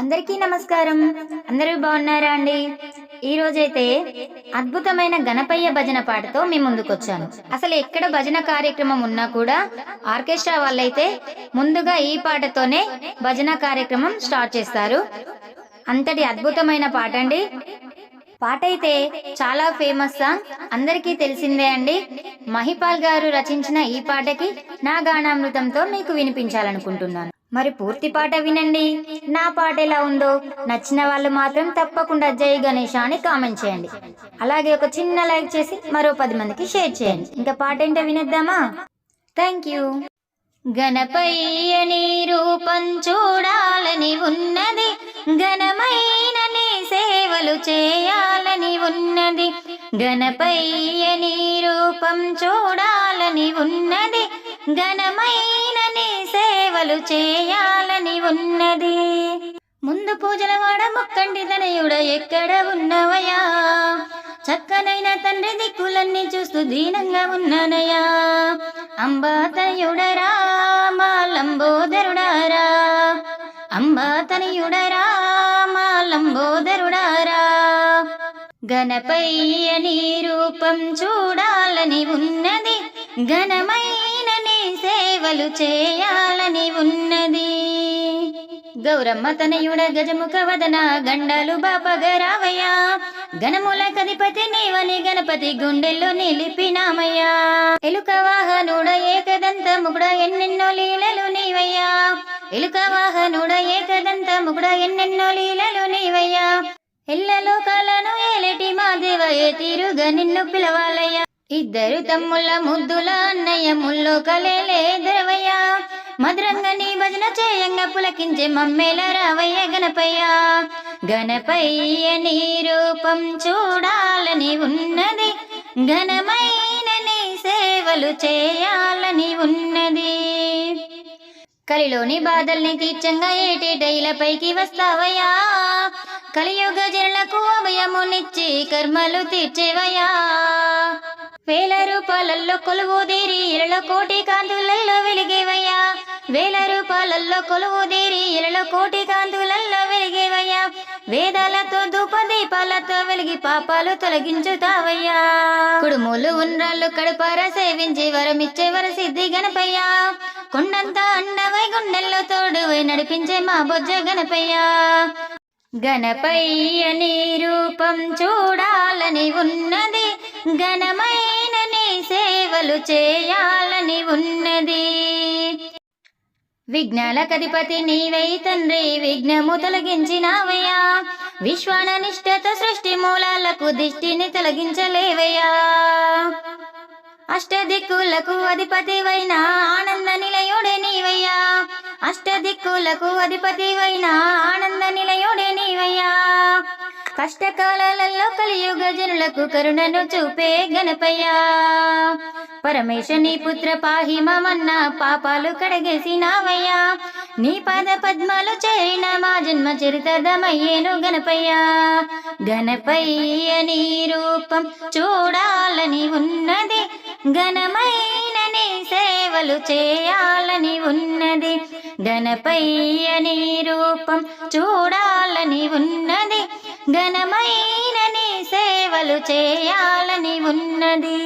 అందరికీ నమస్కారం. అందరూ బాగున్నారా అండి? ఈ రోజైతే అద్భుతమైన గణపయ్య భజన పాటతో మీ ముందుకొచ్చాను. అసలు ఎక్కడ భజన కార్యక్రమం ఉన్నా కూడా ఆర్కెస్ట్రా వాళ్ళైతే ముందుగా ఈ పాటతోనే భజన కార్యక్రమం స్టార్ట్ చేస్తారు. అంతటి అద్భుతమైన పాట అండి. పాట అయితే చాలా ఫేమస్. సాంగ్ అందరికీ తెలిసిందే అండి. మహిపాల్ గారు రచించిన ఈ పాటకి నా గానామృతంతో మీకు వినిపించాలనుకుంటున్నాను. మరి పూర్తి పాట వినండి. నా పాట ఎలా ఉందో నచ్చిన వాళ్ళు మాత్రం తప్పకుండా జై గణేష అని కామెంట్ చేయండి. అలాగే ఒక చిన్న లైక్ చేసి మరో పది మందికి షేర్ చేయండి. ఇంకా పాట ఏంటో వినేద్దామా? Thank you. గణపయ్యని రూపం చూడాలని ఉన్నది. ఘనమైన నీ సేవలు చేయాలని ఉన్నది. గణపయ్యని రూపం చూడాలని ఉన్నది. ఘనమైన పూజలు చేయాలని ఉన్నది. ముందు పూజల వాడ మొక్కండి తనయుడ ఎక్కడ ఉన్నవయా చక్కనైన తండ్రి దిక్కులన్నీ చూస్తూ దీనంగా ఉన్నానయా అంబా తనయుడరా మా లంబోదరుడారా అంబా తనయుడరా మా లంబోదరుడారా గణపయ్య నీ రూపం చూడాలని ఉన్నది. ఘనమైన సేవలు చేయాలని ఉన్నది. గౌరమ్మ తనయుడ గజముఖ వదన గండాలు బాపగరావయ్యా. గణముల కధిపతి నీవని గణపతి గుండెల్లో నిలిపినామయ్యా. ఎలుక వాహనుడ ఏకదంత ముగుడ ఎన్నెన్నో లీలలు నీవయ్యా. ఎలుక వాహనుడ ఏకదంత ముగుడ ఎన్నెన్నో లీలలు నీవయ్యా. ఎల్ల లోకాలను ఏలటి మా దేవ ఏ తీరుగా నిన్ను పిలవాలయ్యా. ఇద్దరు తమ్ముళ్ళ ముద్దుల అన్నయ్య ముల్లో కలేలే ద్రవయ్య. మధురంగా నీ భజన చేయంగా పులకించే మమ్మేల రావయ్య గణపయ్య. గణపయ్య నీ రూపం చూడాలని ఉన్నది. ఘనమైన నీ సేవలు చేయాలని ఉన్నది. కలిలోని బాధల్ని తీర్చంగా ఏటేటైల పైకి వస్తావయ్యా. కలియుగ జనులకు అభయమునిచ్చి కర్మలు తీర్చేవయ్యా. వేల రూపాలల్లో కొలువుదేరి తీరి కోటి కాంతులల్లో వెలిగేవయ్యా. వేల రూపాలల్లో కొలువుదేరి తీరి కోటి కాంతులల్లో వెలిగేవయ్యా. వేదాలతో ధూప దీపాలతో వెలిగి పాపాలు తొలగించుతావయ్యా. కుడుములు ఉండ్రాళ్ళు కడుపార సేవించి వరమిచ్చే వర సిద్ధి గణపయ్యా. కొండంత అండవై గుండెల్లో తోడువై నడిపించే మా బొజ్జ గణపయ్యా. గణపయ్య నీ రూపం చూడాలని ఉన్నది ఘనమైన నీ సేవలు చేయాలని ఉన్నది. విఘ్నాల కధిపతి నీవై తండ్రి విఘ్నము తొలగించినావయ్యా. విశ్వాననిష్టత సృష్టి మూలాలకు దిష్టిని తొలగించలేవయ్యా. అష్టదిక్కులకు అధిపతివైన ఆనంద నిలయుడే నీవయ్యా. అష్టదిక్కులకు అధిపతివైన ఆనంద నిలయుడే నీవయ్యా. కష్టకాలలో కలియుగ జనులకు కరుణను చూపే గణపయ్యా. పరమేశ నీ పుత్ర పాహి మమన్న పాపాలు కడగేసినావయ్యా. నీ పాద పద్మాలు చేరిన మా జన్మ చరితమయ్యేను గణపయ్యా. గణపయ్య నీ రూపం చూడాలని ఉన్నది ఘనమైన నీ సేవలు చేయాలని ఉన్నది. గణపయ్య నీ రూపం చూడాలని ఉన్నది ఘనమైనని సేవలు చేయాలని ఉన్నది.